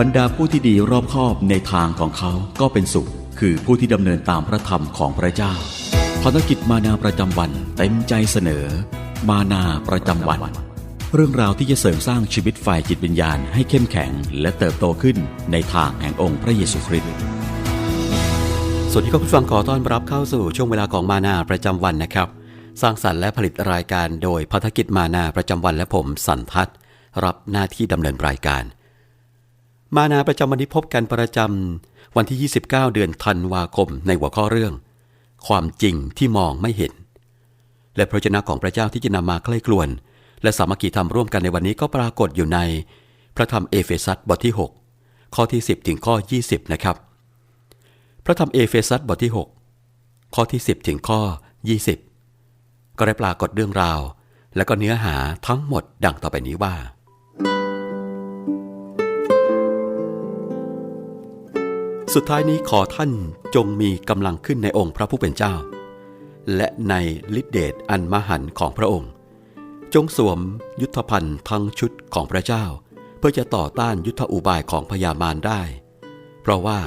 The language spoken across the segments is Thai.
บรรดาผู้ที่ดีรอบคอบในทางของเขาก็เป็นสุข คือผู้ที่ดำเนินตามพระธรรมของพระเจ้าภารกิจมานาประจำวันเต็มใจเสนอ มานาประจำวัน เรื่องราวที่จะเสริมสร้างชีวิตฝ่ายจิตวิญญาณให้เข้มแข็ง และเติบโตขึ้นในทางแห่งองค์พระเยซูคริสต์สวัสดีครับผู้ฟังขอต้อนรับเข้าสู่ช่วงเวลาของมานาประจำวันนะครับ สร้างสรรค์และผลิตรายการโดยพัฒกิจมานาประจำวันและผมสันทัศน์รับหน้าที่ดำเนินรายการ มานาประจำวันนี้พบกันประจำวันที่ 29 เดือนธันวาคมในหัวข้อเรื่อง ความจริงที่มองไม่เห็น และพระเจ้าของพระเจ้าที่จะนำมาใกล้กลวน และสามัคคีธรรมร่วมกันในวันนี้ก็ปรากฏอยู่ใน พระธรรมเอเฟซัสบทที่ 6 ข้อที่ 10 ถึงข้อ 20 นะครับ พระธรรมเอเฟซัสบทที่ 6 ข้อที่ 10 ถึงข้อ 20 ก็ได้ปรากฏเรื่องราว และก็เนื้อหาทั้งหมดดังต่อไปนี้ว่า สุดท้ายนี้ขอท่านจงมีกำลังขึ้นในองค์พระผู้เป็นเจ้า และในฤทธิเดชอันมหันต์ของพระองค์ จงสวมยุทธภัณฑ์ทั้งชุดของพระเจ้า เพื่อจะต่อต้านยุทธอุบายของพญามารได้ เพราะว่า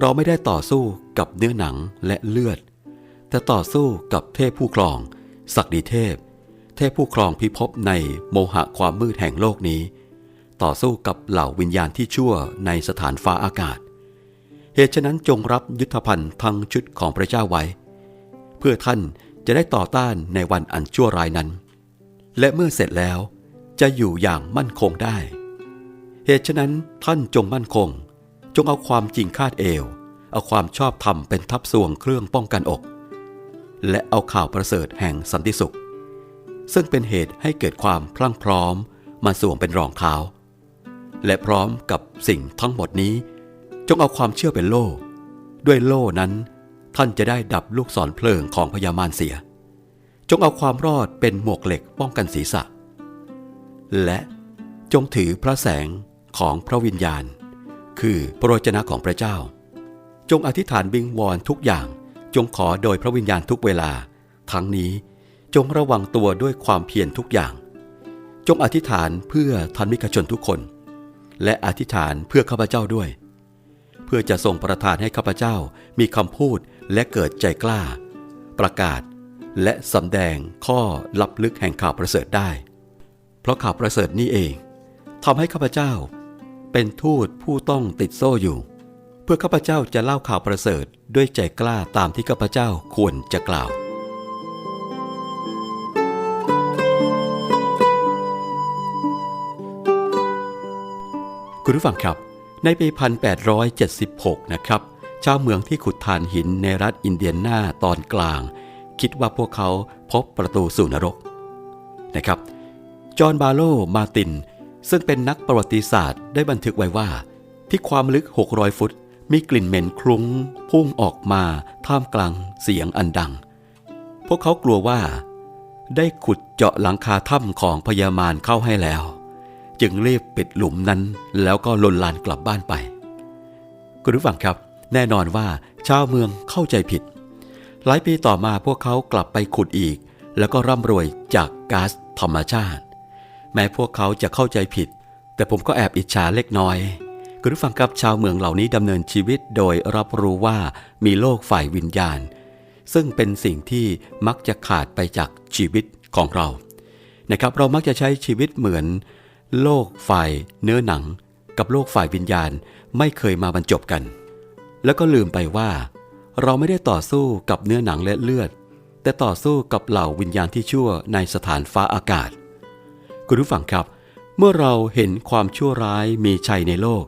เราไม่ได้ต่อสู้กับเนื้อหนังและเลือด แต่ต่อสู้กับเทพผู้ครอง ศักดิเทพ เทพผู้ครองพิภพในโมหะความมืดแห่งโลกนี้ ต่อสู้กับเหล่าวิญญาณที่ชั่วในสถานฟ้าอากาศ เหตุฉะนั้นจงรับยุทธภัณฑ์ทั้งชุดของพระเจ้าไว้ เพื่อท่านจะได้ต่อต้านในวันอันชั่วร้ายนั้น และเมื่อเสร็จแล้วจะอยู่อย่างมั่นคงได้ เหตุฉะนั้นท่านจงมั่นคง จงเอาความจริงคาดเอว เอาความชอบธรรมเป็นทับส่วงเครื่องป้องกันอก และเอาข่าวประเสริฐแห่งสันติสุข ซึ่งเป็นเหตุให้เกิดความพลั่งพร้อมมาสวมเป็นรองเท้าและพร้อมกับสิ่งทั้งหมดนี้ จงเอาความเชื่อเป็นโล่ ด้วยโล่นั้น ท่านจะได้ดับลูกศรเพลิงของพญามารเสีย จงเอาความรอดเป็นหมวกเหล็กป้องกันศีรษะ และจงถือพระแสงของพระวิญญาณ คือพระวจนะของพระเจ้า จงอธิษฐานบิงวอนทุกอย่างจงขอโดยพระวิญญาณทุกเวลา ทั้งนี้จงระวังตัวด้วยความเพียรทุกอย่าง จงอธิษฐานเพื่อทันมิกชนทุกคน และอธิษฐานเพื่อข้าพเจ้าด้วย พื่อจะทรงประทานให้ข้าพเจ้ามีคำพูดและเกิดใจกล้า ประกาศ และสำแดงข้อลับลึกแห่งข่าวประเสริฐได้ เพราะข่าวประเสริฐนี้เองทำให้ข้าพเจ้า เป็นทูตผู้ต้องติดโซ่อยู่ เพื่อข้าพเจ้าจะเล่าข่าวประเสริฐด้วยใจกล้าตามที่ข้าพเจ้าควรจะกล่าวคุณผู้ฟังครับ ในปี 1876 นะครับ ชาวเมืองที่ขุดถ่านหินในรัฐอินเดียนาตอนกลาง คิดว่าพวกเขาพบประตูสู่นรกนะครับ จอห์นบาโลมาติน ซึ่งเป็นนักประวัติศาสตร์ได้บันทึกไว้ว่า ที่ความลึก 600 ฟุต มีกลิ่นเหม็นคลุ้ง พุ่งออกมาท่ามกลางเสียงอันดัง พวกเขากลัวว่า ได้ขุดเจาะหลังคาถ้ำของพญามารเข้าให้แล้ว จึงรีบปิดหลุมนั้น แล้วก็ลนลานกลับบ้านไป คุณผู้ฟังครับ แน่นอนว่าชาวเมืองเข้าใจผิด หลายปีต่อมาพวกเขากลับไปขุดอีก แล้วก็ร่ำรวยจากก๊าซธรรมชาติ แม้พวกเขาจะเข้าใจผิด แต่ผมก็แอบอิจฉาเล็กน้อยคุณผู้ฟังครับชาวเมืองเหล่านี้ดำเนินชีวิตโดยรับรู้ว่ามีโลกฝ่ายวิญญาณ ซึ่งเป็นสิ่งที่มักจะขาดไปจากชีวิตของเรานะครับเรามักจะใช้ชีวิตเหมือน โลกฝ่ายเนื้อหนัง กับโลกฝ่ายวิญญาณไม่เคยมาบรรจบกัน แล้วก็ลืมไปว่า เราไม่ได้ต่อสู้กับเนื้อหนังและเลือด แต่ต่อสู้กับเหล่าวิญญาณที่ชั่วในสถานฟ้าอากาศ คุณผู้ฟังครับ เมื่อเราเห็นความชั่วร้ายมีชัยในโลก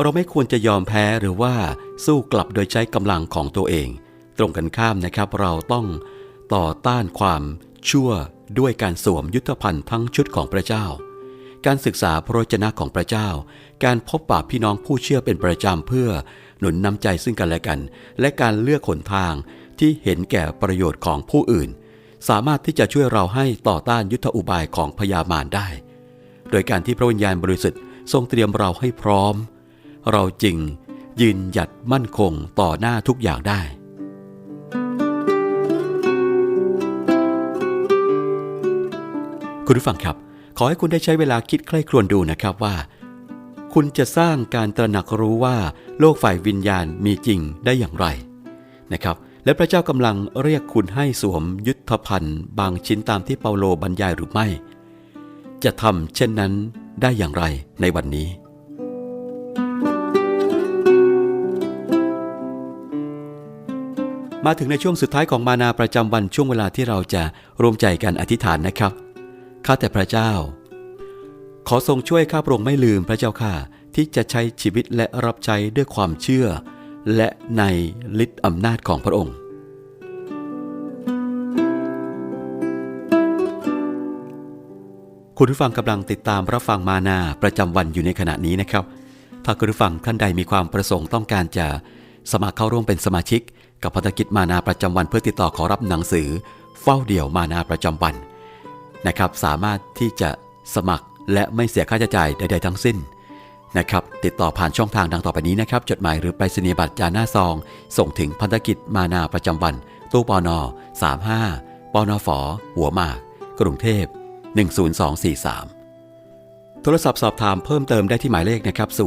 เราไม่ควรจะยอมแพ้หรือว่าสู้กลับโดยใช้กำลังของตัวเอง ตรงกันข้ามนะครับเราต้องต่อต้านความชั่วด้วยการสวมยุทธภัณฑ์ทั้งชุดของพระเจ้า การศึกษาพระวจนะของพระเจ้า การพบปะพี่น้องผู้เชื่อเป็นประจำเพื่อ หนุนนำใจซึ่งกันและกัน และการเลือกหนทางที่เห็นแก่ประโยชน์ของผู้อื่น สามารถที่จะช่วยเราให้ต่อต้านยุทธอุบายของพญามารได้ โดยการที่พระวิญญาณบริสุทธิ์ทรงเตรียมเราให้พร้อม เราจริงยืนหยัดมั่นคงต่อหน้าทุกอย่างได้คุณผู้ฟังครับ ขอให้คุณได้ใช้เวลาคิดใคร่ครวญดูนะครับว่า คุณจะสร้างการตระหนักรู้ว่าโลกฝ่ายวิญญาณมีจริงได้อย่างไรนะครับ และพระเจ้ากำลังเรียกคุณให้สวมยุทธภัณฑ์ บางชิ้นตามที่เปาโลบรรยายหรือไม่ จะทำเช่นนั้นได้อย่างไรในวันนี้ มาถึงในช่วงสุดท้ายของมานาประจำวันช่วงเวลาที่เราจะรวมใจกันอธิษฐานนะครับ ข้าแต่พระเจ้า ขอทรงช่วยข้าพระองค์ไม่ลืมพระเจ้าข้าที่จะใช้ชีวิตและรับใช้ด้วยความเชื่อ และในฤทธิอำนาจของพระองค์ คุณผู้ฟังกำลังติดตามรับฟังมานาประจำวันอยู่ในขณะนี้นะครับ ถ้าคุณผู้ฟังท่านใดมีความประสงค์ต้องการจะสมัครเข้าร่วมเป็นสมาชิก กับพันธกิจมานาประจำวันเพื่อติดต่อขอรับหนังสือ เฝ้าเดี่ยวมานาประจำวัน นะครับ สามารถที่จะสมัครและไม่เสียค่าใช้จ่ายใด ๆ ทั้งสิ้นนะครับ ติดต่อผ่านช่องทางดังต่อไปนี้นะครับ จดหมายหรือไปรษณียบัตรจานหน้าซอง ส่งถึงพันธกิจมานาประจำวัน ตู้ปอนอ35ปอนอฝอหัวหมาก กรุงเทพ 10243 โทรศัพท์สอบถามเพิ่มเติมได้ที่หมายเลขนะครับ 02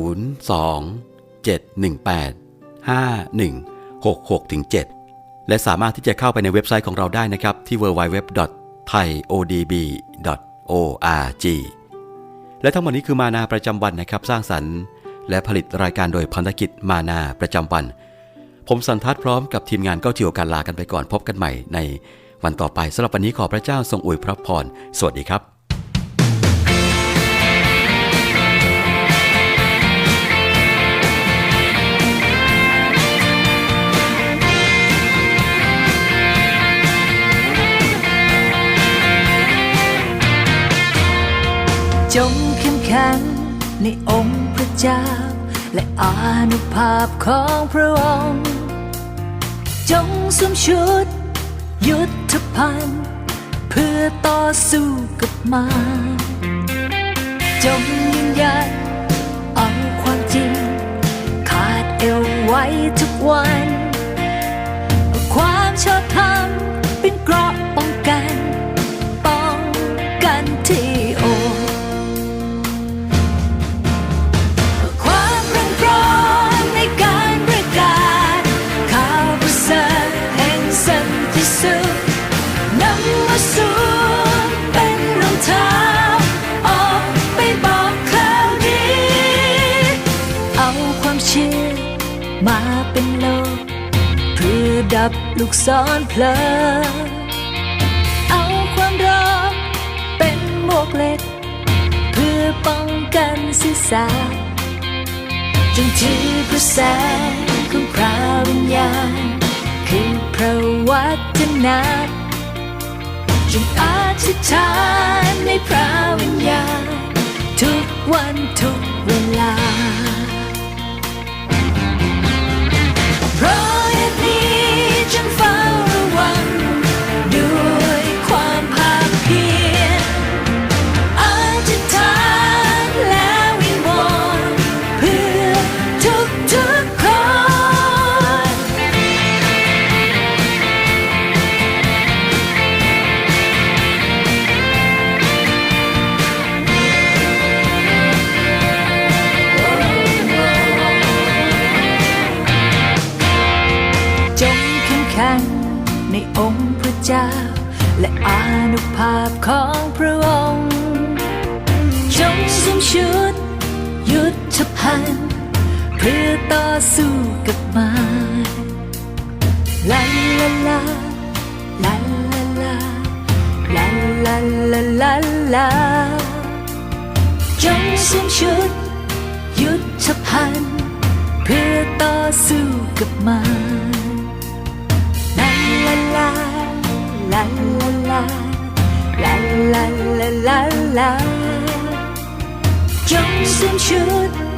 718 5166ถึง7และสามารถที่จะเข้าไปในเว็บไซต์ของเราได้นะครับที่ thaiodb.org และทั้งหมดนี้คือมานาประจำวันนะครับสร้างสรรค์ และผลิตรายการโดยพันธกิจมานาประจำวัน ผมสันทัดพร้อมกับทีมงานก็ถือโอกาสลากันไปก่อนพบกันใหม่ในวันต่อไปสำหรับวันนี้ขอพระเจ้าทรงอวยพระพร สวัสดีครับ จงเข้มแข็งในองค์พระเจ้า และอานุภาพของพระองค์ จงสวมชุด ยุทธภัณฑ์เพื่อต่อสู้กับมารจงยืนหยัดเอาความจริง ขาดเอวไว้ทุกวัน ลูกศรเพลิงเอาความรักเป็นหมวกเหล็ก เพื่อป้องกันศีรษะจงถือพระแสงของพระวิญญาณคือพระวัจนะจงอธิษฐานในพระวิญญาณทุกวันทุกเวลา 蒸发 เจ้า และอานุภาพของพระองค์จงสวมชุด ยุทธภัณฑ์เพื่อต่อสู้กับมารลาลาลาลาลาลาลาลาลาลาลาจงสวมชุด ยุทธภัณฑ์เพื่อต่อสู้กับมารลาลาลา 啦啦啦，啦啦啦啦啦，终身出。